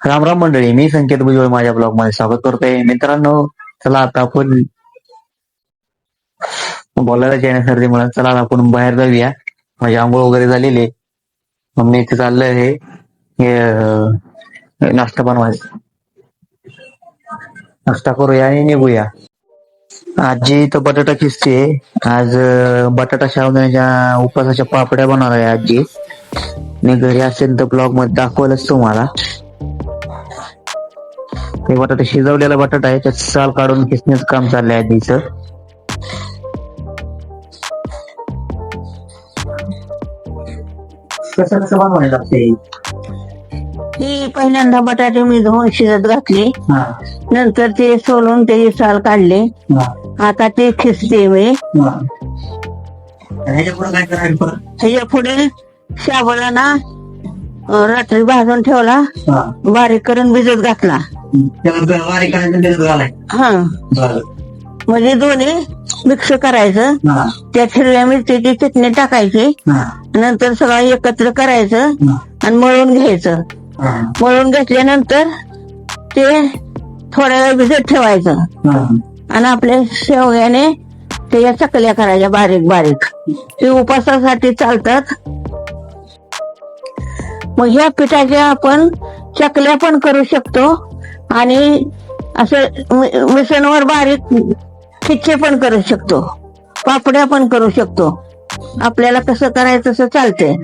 राम राम मंडळी मी संकेत भुजबळ माझ्या ब्लॉगमध्ये स्वागत करतोय. मित्रांनो चला आता आपण बोलायला येण्या सर्दीमुळे चला आपण बाहेर जाऊया. माझी आंघोळ वगैरे झालेली आहे. मग मी इथे चाललंय हे. नाश्ता बनवायचा. नाश्ता करूया आणि निघूया. आजी तर बटाटा किसते आज बटाटा शावण्याच्या उपासाच्या पापड्या बनवणार आहे आजी. मी घरी असेल तर ब्लॉगमध्ये दाखवलंच तुम्हाला. हे बटाटा शिजवलेला बटाटा आहे त्यात साल काढून किसण्याचं काम चाललंय आधीच कसं कसं बनवायला लागते? ही पहिल्यांदा बटाटे मी धुवून शिजत घातले. हा. नंतर ते सोलून त्याची साल काढले. हा. आता ते खिसते मी. हा. ह्याच्या पुढे काय करायचं रात्री भाजून ठेवला. हा. बारीक करून भिजत घातला. करायचं घालाय. हा. बरं. म्हणजे दोन्ही मिक्स करायचं. हा. त्यात हिरव्या मिरचीची चटणी टाकायची. हा. नंतर सगळं एकत्र करायचं हा. आणि मळून घ्यायचं. हा. मळून घेतल्यानंतर ते थोड्या वेळ भिजत ठेवायचं. हा. आणि आपल्या शेवग्याने त्याच्या चकल्या करायच्या बारीक बारीक. ते उपासासाठी चालतात. मग ह्या पिठाच्या आपण चकल्या पण करू शकतो. आणि असं मि- बारीक खिच्चे पण करू शकतो. पापड्या पण करू शकतो. आपल्याला कसं करायचं तसं चालतंय.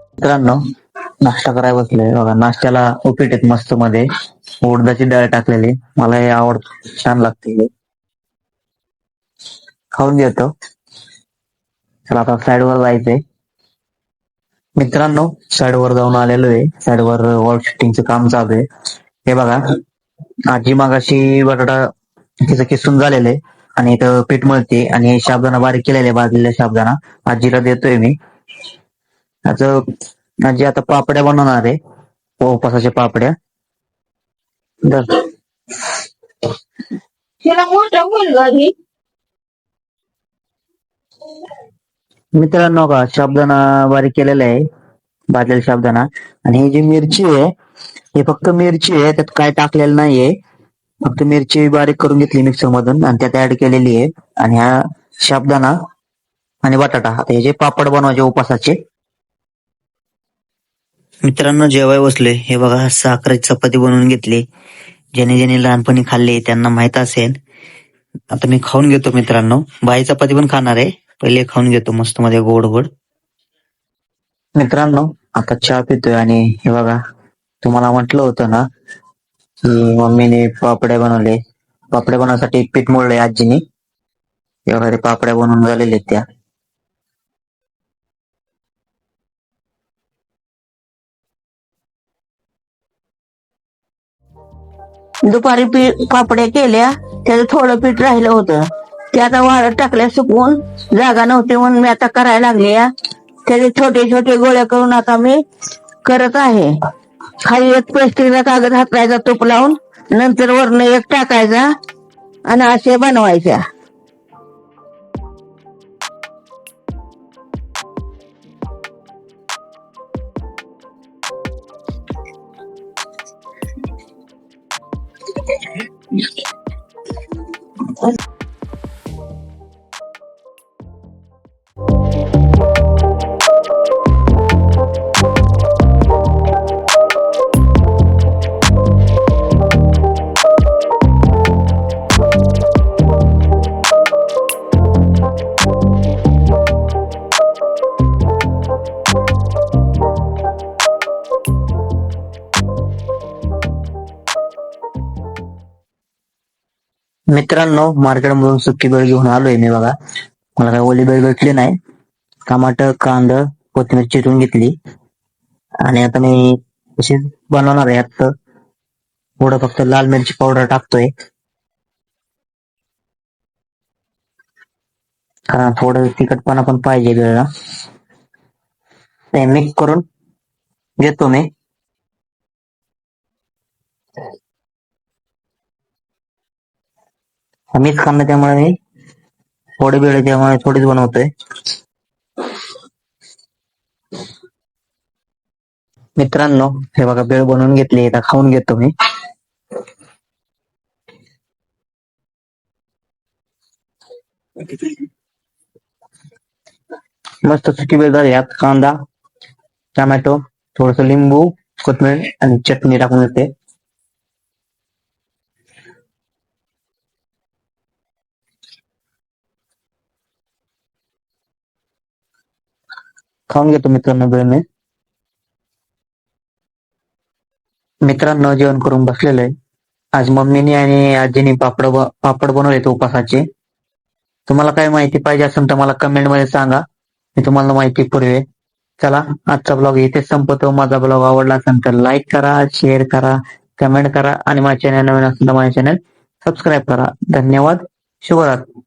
मित्रांनो नाश्ता करायला बसले बघा नाश्त्याला उपीट आहेत मस्त मध्ये. उडदाची डाळ टाकलेली. मला हे आवड छान लागते. खाऊन घेतो. चला आता साईडवर जायचंय. मित्रांनो साईडवर जाऊन आलेलो आहे. साईडवर वॉल शूटिंगचं काम चालू आहे. हे बघा आजी मागाशी बटाटा तिचं किसून झालेलं आहे आणि इथं पीठ मळते आणि शाबदाना बारीक केलेले आहे शाबदाना आजीला देतोय मी. आता आजी आता पापड्या बनवणार आहे. उपासाच्या पापड्या. मोठा मुलगा मित्रांनो का शाबदाना बारीक केलेला आहे. भाजलेला शाबदाना. आणि ही जी मिरची आहे ही फक्त मिरची आहे त्यात काय टाकलेलं नाहीये. फक्त मिरची बारीक करून घेतली मिक्सर मधून आणि त्यात ऍड केलेली आहे. आणि हा शाबदाना आणि बटाटा. आता हे जे पापड बनवायचे उपासाचे मित्रांनो जेवाय बसले हे बघा साखरेची चपाती बनवून घेतली. ज्याने ज्याने लहानपणी खाल्ले त्यांना माहीत असेल. आता मी खाऊन घेतो मित्रांनो. बाई चपाती पण खाणार आहे. पहिले खाऊन घेतो मस्त मध्ये गोड गोड मित्रांनो आता चहा पितोय आणि हे बघा तुम्हाला म्हटलं होतं ना की मम्मीने पापड्या बनवले. पापड्या बनवण्यासाठी पीठ मोडले आजीने. हे ते पापड्या बनवून झालेले त्या. दुपारी पापड्या केल्या त्याचं थोडं पीठ राहिलं होतं. ते आता वाळत टाकल्या सुकवून जागा नव्हती म्हणून मी आता करायला लागले त्याचे छोटे छोटे गोळ्या करून आता मी करत आहे. खाली एक प्लास्टिकचा कागद हातरायचा तूप लावून नंतर वरनं एक टाकायचा आणि असे बनवायच्या. मित्रांनो मार्केटमधून सुकी बेळ घेऊन आलोय मी बघा. मला काय ओली बेळ भेटली नाही. टमाट कांद कोथिंबीर चिरून घेतली. आणि आता मी कशी बनवणार आहे. आता थोडं फक्त लाल मिरची पावडर टाकतोय. कारण थोडं तिखटपणा पण पाहिजे बेळला ते मिक्स करून घेतो मी. मीच खाणं त्यामुळे मी थोडी वेळ त्यामुळे थोडीच बनवतोय. मित्रांनो हे बघा बेळ बनवून घेतली आता खाऊन घेतो मी. मस्त सुकी बेळ झाली यात कांदा टोमॅटो थोडस लिंबू कोथमीर आणि चटणी टाकून येते खाऊन घेतो मित्रांनो वेळ मी मित्रांनो जेवण करून बसलेलो आहे. आज मम्मीनी आणि आजीनी पापड पापड बनवले उपासाचे तुम्हाला काय माहिती पाहिजे असेल तर मला कमेंटमध्ये सांगा. मी तुम्हाला माहिती पुरवे चला आजचा ब्लॉग इथे संपतो माझा ब्लॉग आवडला असेल तर लाईक करा शेअर करा कमेंट करा आणि माझ्या चॅनल नवीन असेल तर माझ्या चॅनल सबस्क्राईब करा. धन्यवाद. शुभरात्री.